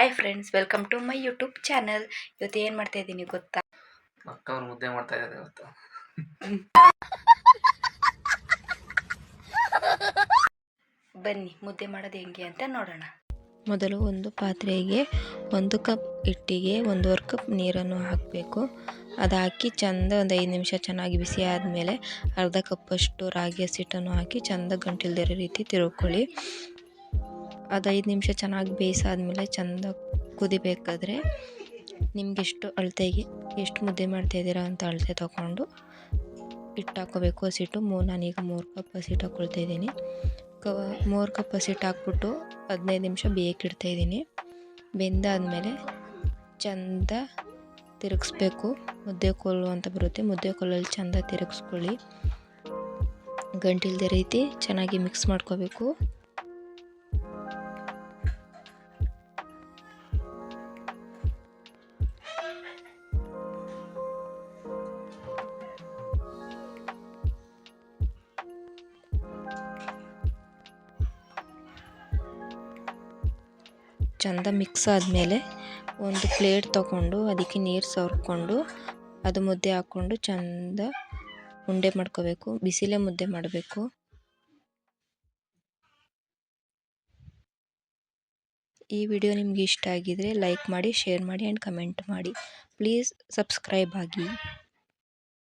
Hi friends welcome to my YouTube channel ಇವತ್ತು ಏನು ಮಾಡ್ತಾ ಇದ್ದೀನಿ ಗೊತ್ತಾ? ಅಕ್ಕ ಅವ್ರು ಮುದ್ದೆ ಮಾಡ್ತಾ ಇದ್ದಾರೆ ಇವತ್ತು. ಬನ್ನಿ ಮುದ್ದೆ ಮಾಡೋದು ಹೆಂಗೆ ಅಂತ ನೋಡೋಣ. ಮೊದಲು ಒಂದು ಪಾತ್ರೆಗೆ ಒಂದು ಕಪ್ ಹಿಟ್ಟಿಗೆ ಒಂದೂವರೆ ಕಪ್ ನೀರನ್ನು ಹಾಕಬೇಕು. ಅದು ಹಾಕಿ ಚೆಂದ ಒಂದು ಐದು ನಿಮಿಷ ಚೆನ್ನಾಗಿ ಬಿಸಿ ಆದಮೇಲೆ ಅರ್ಧ ಕಪ್ಪಷ್ಟು ರಾಗಿ ಹಸಿಟ್ಟನ್ನು ಹಾಕಿ ಚೆಂದ ಗಂಟಿಲ್ದಿರೋ ರೀತಿ ತಿರುಗ್ಕೊಳ್ಳಿ. ಅದು ಐದು ನಿಮಿಷ ಚೆನ್ನಾಗಿ ಬೇಯಿಸಾದ್ಮೇಲೆ ಚೆಂದ ಕುದಿಬೇಕಾದ್ರೆ ನಿಮ್ಗೆ ಎಷ್ಟು ಅಳತೆಗೆ ಎಷ್ಟು ಮುದ್ದೆ ಮಾಡ್ತಾಯಿದ್ದೀರಾ ಅಂತ ಅಳತೆ ತೊಗೊಂಡು ಹಿಟ್ಟು ಹಾಕ್ಕೋಬೇಕು ಹಸಿಟ್ಟು ಮೂ ನಾನೀಗ ಮೂರು ಕಪ್ ಹಸಿಟ್ಟು ಹಾಕ್ಕೊಳ್ತಾ ಇದ್ದೀನಿ. ಕವ ಮೂರು ಕಪ್ ಹಸಿಟ್ಟು ಹಾಕ್ಬಿಟ್ಟು ಹದಿನೈದು ನಿಮಿಷ ಬೇಯಕ್ಕೆ ಇಡ್ತಾಯಿದ್ದೀನಿ ಬೆಂದಾದಮೇಲೆ ಚಂದ ತಿರುಗಿಸ್ಬೇಕು. ಮುದ್ದೆ ಕೋಲು ಅಂತ ಬರುತ್ತೆ. ಮುದ್ದೆ ಕೋಲಲ್ಲಿ ಚಂದ ತಿರುಗಿಸ್ಕೊಳ್ಳಿ. ಗಂಟಿಲ್ದೇ ರೀತಿ ಚೆನ್ನಾಗಿ ಮಿಕ್ಸ್ ಮಾಡ್ಕೋಬೇಕು. ಚಂದ ಮಿಕ್ಸ್ ಆದಮೇಲೆ ಒಂದು ಪ್ಲೇಟ್ ತೊಗೊಂಡು ಅದಕ್ಕೆ ನೀರು ಸವರ್ಕೊಂಡು ಅದು ಮುದ್ದೆ ಹಾಕ್ಕೊಂಡು ಚಂದ ಉಂಡೆ ಮಾಡ್ಕೋಬೇಕು, ಬಿಸಿಲೇ ಮುದ್ದೆ ಮಾಡಬೇಕು. ಈ ವಿಡಿಯೋ ನಿಮಗೆ ಇಷ್ಟ ಆಗಿದರೆ ಲೈಕ್ ಮಾಡಿ, ಶೇರ್ ಮಾಡಿ, ಆ್ಯಂಡ್ ಕಮೆಂಟ್ ಮಾಡಿ. ಪ್ಲೀಸ್ ಸಬ್ಸ್ಕ್ರೈಬ್ ಆಗಿ.